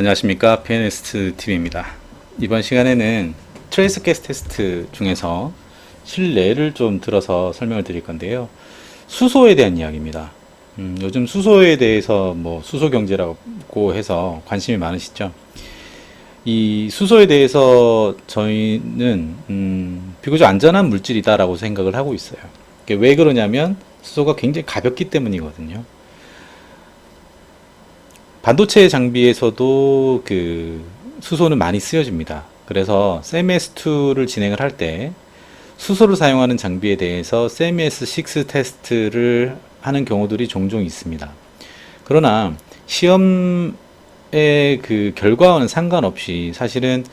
안녕하십니까 피아니스트 TV입니다. 이번 시간에는 트레이스 가스 테스트 중에서 실내를 좀 들어서 설명을 드릴 건데요. 수소에 대한 이야기입니다. 음, 요즘 수소에 대해서 뭐 수소 경제라고 해서 관심이 많으시죠? 이 수소에 대해서 저희는 음, 비교적 안전한 물질이다라고 생각을 하고 있어요. 왜 그러냐면 수소가 굉장히 가볍기 때문이거든요. 반도체 장비에서도 그 수소는 많이 쓰여집니다. 그래서 CMS2를 진행을 할 때 수소를 사용하는 장비에 대해서 CMS6 테스트를 하는 경우들이 종종 있습니다. 그러나 시험의 그 결과와는 상관없이 사실은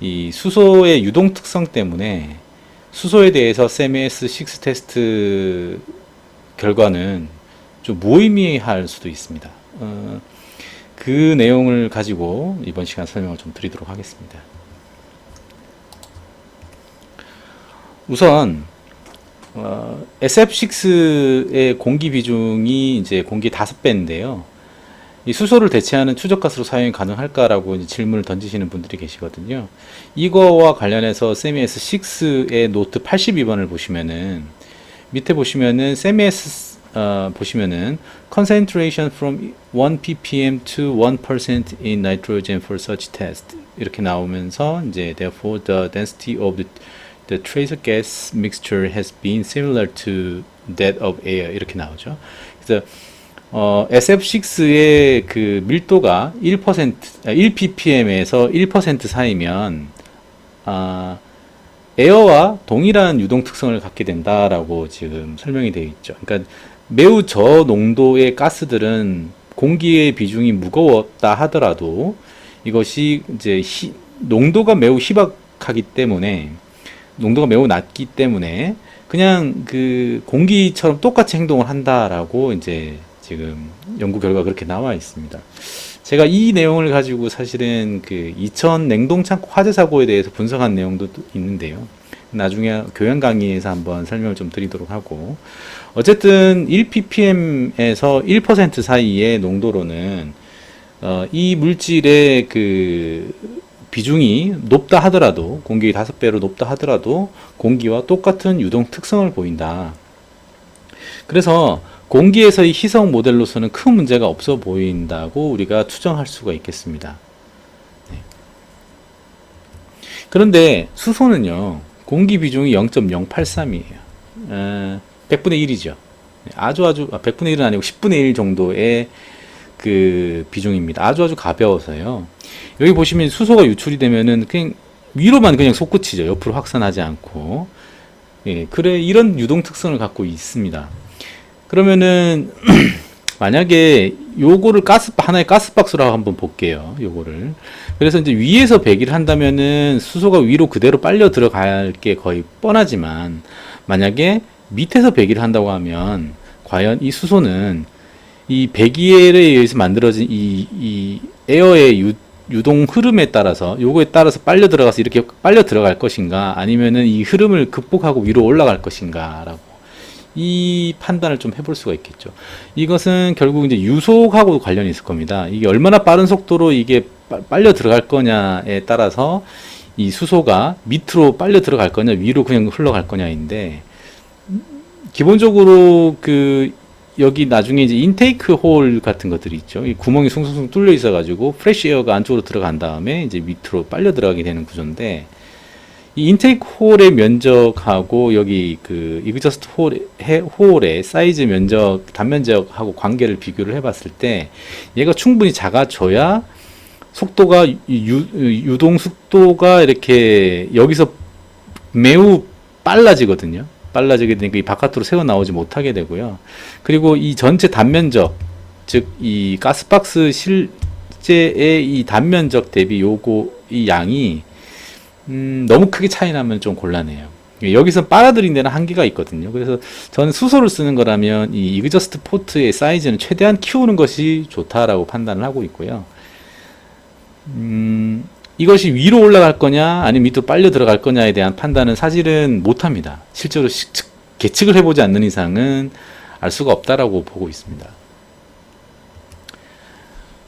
이 수소의 유동 특성 때문에 수소에 대해서 CMS6 테스트 결과는 좀 무의미할 수도 있습니다. 어, 그 내용을 가지고 이번 시간 설명을 좀 드리도록 하겠습니다. 우선 어, SF6의 공기 비중이 이제 공기 5배인데요. 이 수소를 대체하는 추적가스로 사용이 가능할까라고 질문을 던지시는 분들이 계시거든요. 이거와 관련해서 세미S6의 노트 82번을 보시면은 밑에 보시면은 세미S 어, 보시면은 concentration from 1 ppm to 1% in nitrogen for such test 이렇게 나오면서 이제 therefore the density of the, the trace gas mixture has been similar to that of air 이렇게 나오죠. 그래서 어, SF6의 그 밀도가 1%, 1 ppm에서 1% 사이면 아, 에어와 동일한 유동 특성을 갖게 된다라고 지금 설명이 되어 있죠. 그러니까 매우 저농도의 가스들은 공기의 비중이 무거웠다 하더라도 이것이 이제 히, 농도가 매우 희박하기 때문에 농도가 매우 낮기 때문에 그냥 그 공기처럼 똑같이 행동을 한다라고 이제 지금 연구 결과 그렇게 나와 있습니다. 제가 이 내용을 가지고 사실은 그2000 냉동 창고 화재 사고에 대해서 분석한 내용도 있는데요. 나중에 교양 강의에서 한번 설명을 좀 드리도록 하고 어쨌든 1ppm에서 1% 사이의 농도로는 어, 이 물질의 그 비중이 높다 하더라도 공기의 5배로 높다 하더라도 공기와 똑같은 유동 특성을 보인다. 그래서 공기에서의 희석 모델로서는 큰 문제가 없어 보인다고 우리가 추정할 수가 있겠습니다. 네. 그런데 수소는요, 공기 비중이 0.083이에요. 어, 100분의 1이죠. 아주 아주, 아, 100분의 1은 아니고 10분의 1 정도의 그 비중입니다. 아주 아주 가벼워서요. 여기 보시면 수소가 유출이 되면은 그냥 위로만 그냥 솟구치죠. 옆으로 확산하지 않고. 예, 그래, 이런 유동 특성을 갖고 있습니다. 그러면은, 만약에 요거를 가스, 하나의 가스박스로 한번 볼게요. 요거를. 그래서 이제 위에서 배기를 한다면은 수소가 위로 그대로 빨려 들어갈 게 거의 뻔하지만, 만약에 밑에서 배기를 한다고 하면, 과연 이 수소는 이 배기에 의해서 만들어진 이, 이 에어의 유, 유동 흐름에 따라서 요거에 따라서 빨려 들어가서 이렇게 빨려 들어갈 것인가 아니면은 이 흐름을 극복하고 위로 올라갈 것인가라고 이 판단을 좀 해볼 수가 있겠죠. 이것은 결국 이제 유속하고 관련이 있을 겁니다. 이게 얼마나 빠른 속도로 이게 빨려 들어갈 거냐에 따라서 이 수소가 밑으로 빨려 들어갈 거냐 위로 그냥 흘러갈 거냐인데 기본적으로 그 여기 나중에 이제 인테이크 홀 같은 것들이 있죠. 이 구멍이 숭숭숭 뚫려 있어 가지고 프레시 에어가 안쪽으로 들어간 다음에 이제 밑으로 빨려 들어가게 되는 구조인데 이 인테이크 홀의 면적하고 여기 그 이그저스트 홀의, 홀의 사이즈 면적, 단면적하고 관계를 비교를 해 봤을 때 얘가 충분히 작아져야 속도가 유, 유동 속도가 이렇게 여기서 매우 빨라지거든요. 빨라지게 되니까 이 바깥으로 새어 나오지 못하게 되고요. 그리고 이 전체 단면적, 즉 이 가스박스 실제의 이 단면적 대비 요거 이 양이 음, 너무 크게 차이 나면 좀 곤란해요. 여기서 빨아들인 데는 한계가 있거든요. 그래서 저는 수소를 쓰는 거라면 이 이그저스트 포트의 사이즈는 최대한 키우는 것이 좋다라고 판단을 하고 있고요. 음, 이것이 위로 올라갈 거냐 아니면 밑으로 빨려 들어갈 거냐에 대한 판단은 사실은 못합니다. 실제로 계측을 해보지 않는 이상은 알 수가 없다라고 보고 있습니다.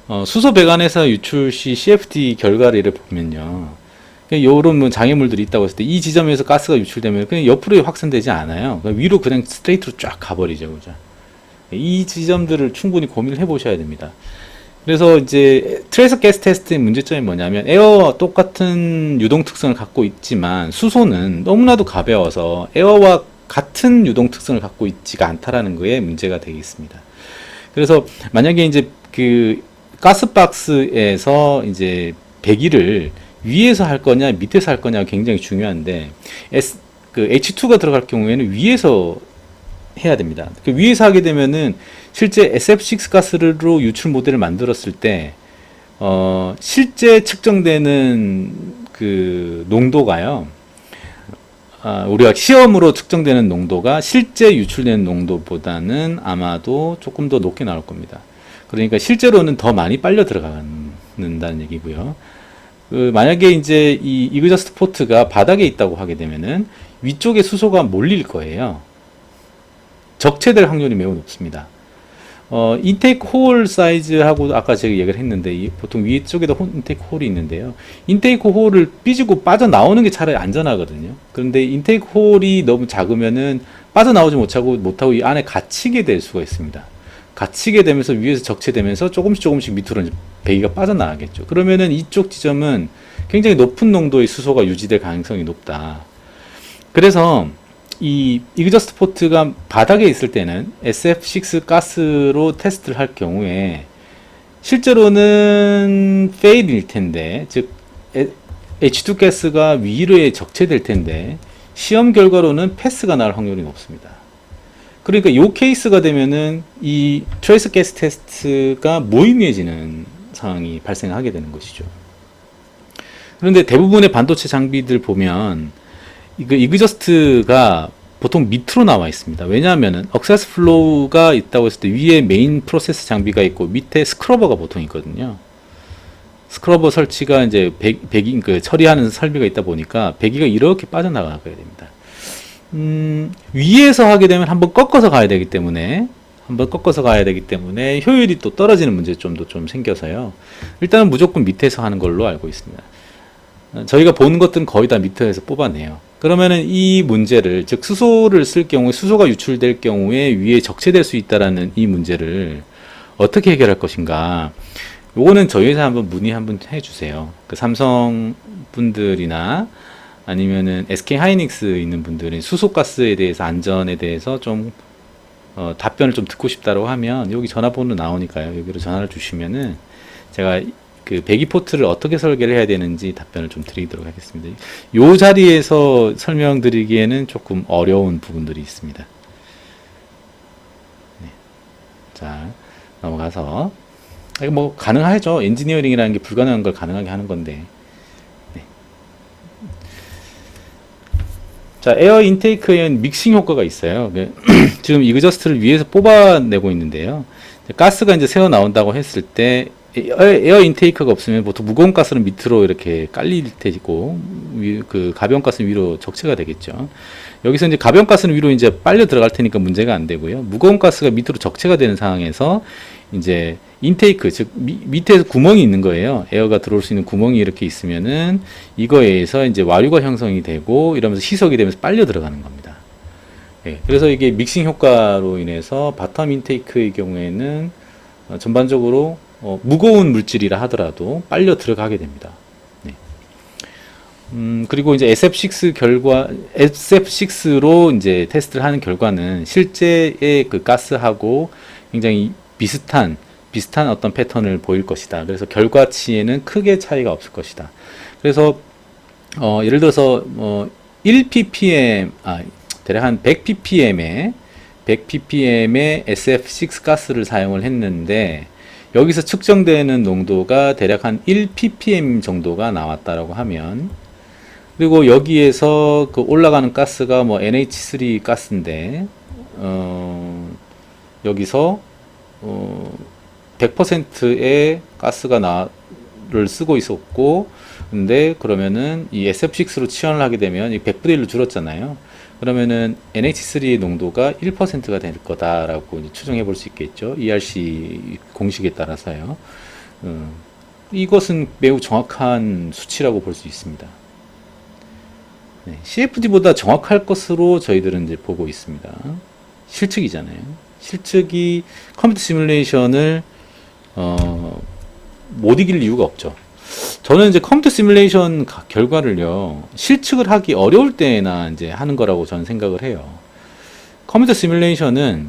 어, 수소 배관에서 유출 시 CFD 결과를 보면요. 이런 뭐 장애물들이 있다고 했을 때 이 지점에서 가스가 유출되면 그냥 옆으로 확산되지 않아요. 그냥 위로 그냥 스트레이트로 쫙 가버리죠, 그죠? 이 지점들을 충분히 고민을 해보셔야 됩니다. 그래서 이제 트레이서 가스 테스트의 문제점이 뭐냐면 에어와 똑같은 유동 특성을 갖고 있지만 수소는 너무나도 가벼워서 에어와 같은 유동 특성을 갖고 있지가 않다라는 거에 문제가 되겠습니다. 그래서 만약에 이제 그 가스박스에서 이제 배기를 위에서 할 거냐 밑에서 할 거냐 굉장히 중요한데 S 그 H2가 들어갈 경우에는 위에서 해야 됩니다. 그 위에서 하게 되면은 실제 SF6 가스로 유출 모델을 만들었을 때 어, 실제 측정되는 그 농도가요. 아, 우리가 시험으로 측정되는 농도가 실제 유출되는 농도보다는 아마도 조금 더 높게 나올 겁니다. 그러니까 실제로는 더 많이 빨려 들어간다는 얘기고요. 그 만약에 이제 이 이그저스트 포트가 바닥에 있다고 하게 되면은 위쪽에 수소가 몰릴 거예요. 적체될 확률이 매우 높습니다. 어, 인테이크 홀 사이즈하고 아까 제가 얘기를 했는데 이, 보통 위쪽에도 홀, 인테이크 홀이 있는데요. 인테이크 홀을 삐지고 빠져나오는 게 차라리 안전하거든요. 그런데 인테이크 홀이 너무 작으면은 빠져나오지 못하고 못하고 이 안에 갇히게 될 수가 있습니다. 갇히게 되면서 위에서 적체되면서 조금씩 조금씩 밑으로 이제 배기가 빠져나가겠죠. 그러면은 이쪽 지점은 굉장히 높은 농도의 수소가 유지될 가능성이 높다. 그래서 이 이그저스트 포트가 바닥에 있을 때는 SF6 가스로 테스트를 할 경우에 실제로는 페일일 텐데 즉 H2 가스가 위로에 적체될 텐데 시험 결과로는 패스가 날 확률이 높습니다. 그러니까 이 케이스가 되면은 이 트레이스 가스 테스트가 무의미해지는 상황이 발생하게 되는 것이죠. 그런데 대부분의 반도체 장비들 보면 이거 이그저스트가 보통 밑으로 나와 있습니다. 왜냐하면은 억세스 플로우가 있다고 했을 때 위에 메인 프로세스 장비가 있고 밑에 스크러버가 보통 있거든요. 스크러버 설치가 이제 배, 배기 그 처리하는 설비가 있다 보니까 배기가 이렇게 빠져나가야 됩니다. 음, 위에서 하게 되면 한번 꺾어서 가야 되기 때문에 한번 꺾어서 가야 되기 때문에 효율이 또 떨어지는 문제점도 좀 생겨서요. 일단은 무조건 밑에서 하는 걸로 알고 있습니다. 어, 저희가 보는 것들은 거의 다 밑에서 뽑아내요. 그러면은 이 문제를 즉 수소를 쓸 경우에 수소가 유출될 경우에 위에 적체될 수 있다라는 이 문제를 어떻게 해결할 것인가? 요거는 저희 회사 한번 문의 한번 해주세요. 그 삼성 분들이나 아니면은 SK 하이닉스 있는 분들은 수소가스에 대해서 안전에 대해서 좀 어, 답변을 좀 듣고 싶다고 하면 여기 전화번호 나오니까요. 여기로 전화를 주시면은 제가 그 배기 포트를 어떻게 설계를 해야 되는지 답변을 좀 드리도록 하겠습니다. 이 자리에서 설명드리기에는 조금 어려운 부분들이 있습니다. 네. 자, 넘어가서 이거 뭐 가능하죠. 엔지니어링이라는 게 불가능한 걸 가능하게 하는 건데. 자, 에어 인테이크에는 믹싱 효과가 있어요. 그 지금 이그저스트를 위에서 뽑아내고 있는데요. 가스가 이제 새어 나온다고 했을 때 에어 인테이크가 없으면 보통 무거운 가스는 밑으로 이렇게 깔릴 테고 그 가벼운 가스는 위로 적체가 되겠죠. 여기서 이제 가벼운 가스는 위로 이제 빨려 들어갈 테니까 문제가 안 되고요. 무거운 가스가 밑으로 적체가 되는 상황에서 이제 인테이크 즉 미, 밑에 구멍이 있는 거예요. 에어가 들어올 수 있는 구멍이 이렇게 있으면은 이거에 의해서 이제 와류가 형성이 되고 이러면서 희석이 되면서 빨려 들어가는 겁니다. 예, 그래서 이게 믹싱 효과로 인해서 바텀 인테이크의 경우에는 어, 전반적으로 어, 무거운 물질이라 하더라도 빨려 들어가게 됩니다. 네. 음, 그리고 이제 SF6 결과, SF6로 이제 테스트를 하는 결과는 실제의 그 가스하고 굉장히 비슷한, 비슷한 어떤 패턴을 보일 것이다. 그래서 결과치에는 크게 차이가 없을 것이다. 그래서, 어, 예를 들어서, 뭐, 1ppm, 아, 대략 한 100ppm에, 100ppm의 SF6 가스를 사용을 했는데, 여기서 측정되는 농도가 대략 한 1ppm 정도가 나왔다라고 하면 그리고 여기에서 그 올라가는 가스가 뭐 NH3 가스인데 어 여기서 어 100%의 가스가 나를 쓰고 있었고 근데 그러면은 이 SF6로 치환을 하게 되면 이 100분의 1로 줄었잖아요. 그러면은 NH3의 농도가 1%가 될 거다라고 추정해 볼 수 있겠죠. ERC 공식에 따라서요. 어, 이것은 매우 정확한 수치라고 볼 수 있습니다. 네, CFD보다 정확할 것으로 저희들은 이제 보고 있습니다. 실측이잖아요. 실측이 컴퓨터 시뮬레이션을 어, 못 이길 이유가 없죠. 저는 이제 컴퓨터 시뮬레이션 가- 결과를요 실측을 하기 어려울 때나 이제 하는 거라고 저는 생각을 해요. 컴퓨터 시뮬레이션은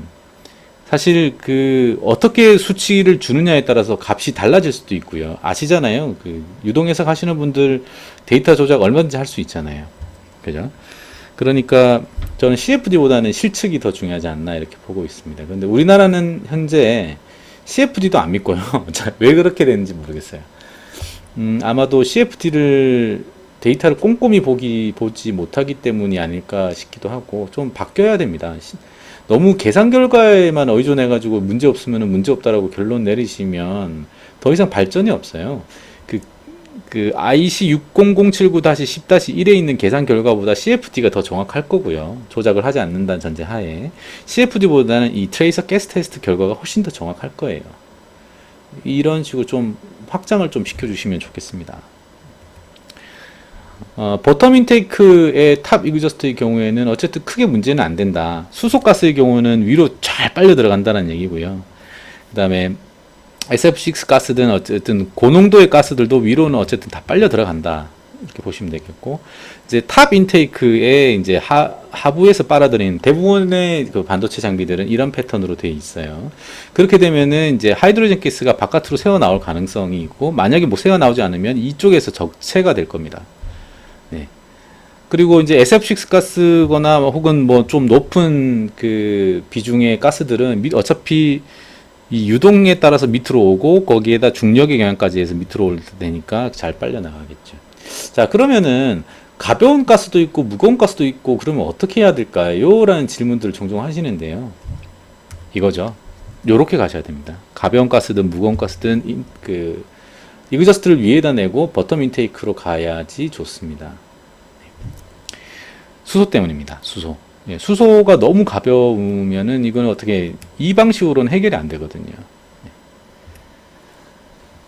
사실 그 어떻게 수치를 주느냐에 따라서 값이 달라질 수도 있고요. 아시잖아요. 그 유동 해석 하시는 분들 데이터 조작 얼마든지 할 수 있잖아요. 그죠? 그러니까 저는 CFD보다는 실측이 더 중요하지 않나 이렇게 보고 있습니다. 그런데 우리나라는 현재 CFD도 안 믿고요. 자, 왜 그렇게 되는지 모르겠어요. 음, 아마도 CFD를 데이터를 꼼꼼히 보기 보지 못하기 때문이 아닐까 싶기도 하고 좀 바뀌어야 됩니다. 시- 너무 계산 결과에만 의존해 가지고 문제 없으면 문제 없다라고 결론 내리시면 더 이상 발전이 없어요. 그, 그 IC 60079-10-1에 있는 계산 결과보다 CFD가 더 정확할 거고요. 조작을 하지 않는다는 전제 하에 CFD보다는 이 트레이서 가스 테스트 결과가 훨씬 더 정확할 거예요. 이런 식으로 좀 확장을 좀 시켜주시면 좋겠습니다. 어, 버텀 인테이크의 탑 이그저스트의 경우에는 어쨌든 크게 문제는 안 된다. 수소가스의 경우는 위로 잘 빨려 들어간다는 얘기고요. 그 다음에 SF6 가스든 어쨌든 고농도의 가스들도 위로는 어쨌든 다 빨려 들어간다. 이렇게 보시면 되겠고. 이제 탑 인테이크에 이제 하, 하부에서 빨아들이는 대부분의 그 반도체 장비들은 이런 패턴으로 되어 있어요. 그렇게 되면은 이제 하이드로젠 가스가 바깥으로 새어 나올 가능성이 있고 만약에 뭐 새어 나오지 않으면 이쪽에서 적체가 될 겁니다. 네. 그리고 이제 SF6 가스거나 뭐 혹은 뭐 좀 높은 그 비중의 가스들은 밑- 어차피 이 유동에 따라서 밑으로 오고 거기에다 중력의 영향까지 해서 밑으로 올 테니까 잘 빨려 나가겠죠. 자, 그러면은 가벼운 가스도 있고 무거운 가스도 있고 그러면 어떻게 해야 될까요? 라는 질문들을 종종 하시는데요. 이거죠. 요렇게 가셔야 됩니다. 가벼운 가스든 무거운 가스든 인- 그 이그저스트를 위에다 내고 버텀 인테이크로 가야지 좋습니다. 수소 때문입니다. 수소. 예, 수소가 너무 가벼우면은 이거는 어떻게 이 방식으로는 해결이 안 되거든요.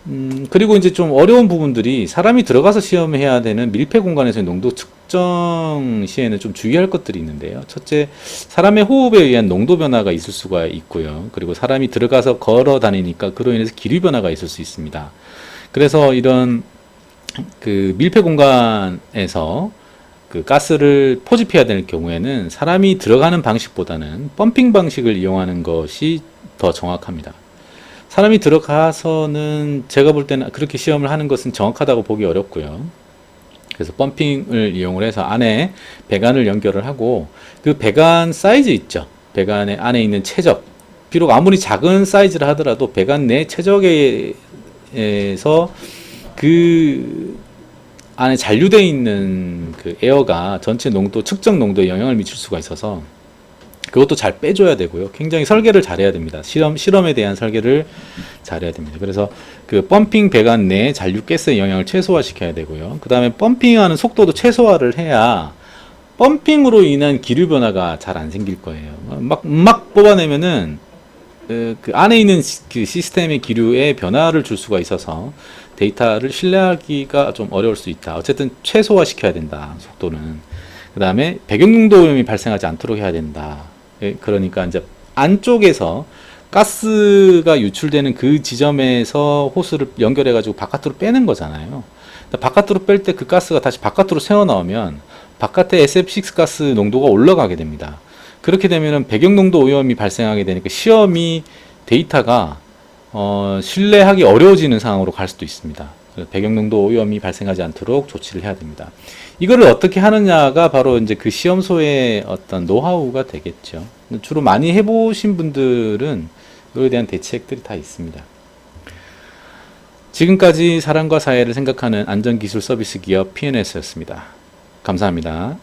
음, 그리고 이제 좀 어려운 부분들이 사람이 들어가서 시험해야 되는 밀폐 공간에서의 농도 측정 시에는 좀 주의할 것들이 있는데요. 첫째, 사람의 호흡에 의한 농도 변화가 있을 수가 있고요. 그리고 사람이 들어가서 걸어 다니니까 그로 인해서 기류 변화가 있을 수 있습니다. 그래서 이런 그 밀폐 공간에서 그 가스를 포집해야 될 경우에는 사람이 들어가는 방식보다는 펌핑 방식을 이용하는 것이 더 정확합니다. 사람이 들어가서는 제가 볼 때는 그렇게 시험을 하는 것은 정확하다고 보기 어렵고요. 그래서 펌핑을 이용을 해서 안에 배관을 연결을 하고 그 배관 사이즈 있죠. 배관의 안에 있는 최적. 비록 아무리 작은 사이즈를 하더라도 배관 내 최적에서 그 안에 잔류되어 있는 그 에어가 전체 농도, 측정 농도에 영향을 미칠 수가 있어서 그것도 잘 빼줘야 되고요. 굉장히 설계를 잘해야 됩니다. 실험, 실험에 대한 설계를 잘해야 됩니다. 그래서 그 펌핑 배관 내 잔류 가스의 영향을 최소화시켜야 되고요. 그 다음에 펌핑하는 속도도 최소화를 해야 펌핑으로 인한 기류 변화가 잘 안 생길 거예요. 막, 막 뽑아내면은 그, 그 안에 있는 시, 그 시스템의 기류에 변화를 줄 수가 있어서 데이터를 신뢰하기가 좀 어려울 수 있다. 어쨌든 최소화 시켜야 된다. 속도는. 그 다음에 배경농도 오염이 발생하지 않도록 해야 된다. 예, 그러니까 이제 안쪽에서 가스가 유출되는 그 지점에서 호스를 연결해 가지고 바깥으로 빼는 거잖아요. 바깥으로 뺄 때 그 가스가 다시 바깥으로 새어 나오면 바깥에 SF6 가스 농도가 올라가게 됩니다. 그렇게 되면은 배경농도 오염이 발생하게 되니까 시험이 데이터가 어, 신뢰하기 어려워지는 상황으로 갈 수도 있습니다. 배경농도 오염이 발생하지 않도록 조치를 해야 됩니다. 이거를 어떻게 하느냐가 바로 이제 그 시험소의 어떤 노하우가 되겠죠. 주로 많이 해보신 분들은 이거에 대한 대책들이 다 있습니다. 지금까지 사람과 사회를 생각하는 안전기술 서비스 기업 PNS였습니다. 감사합니다.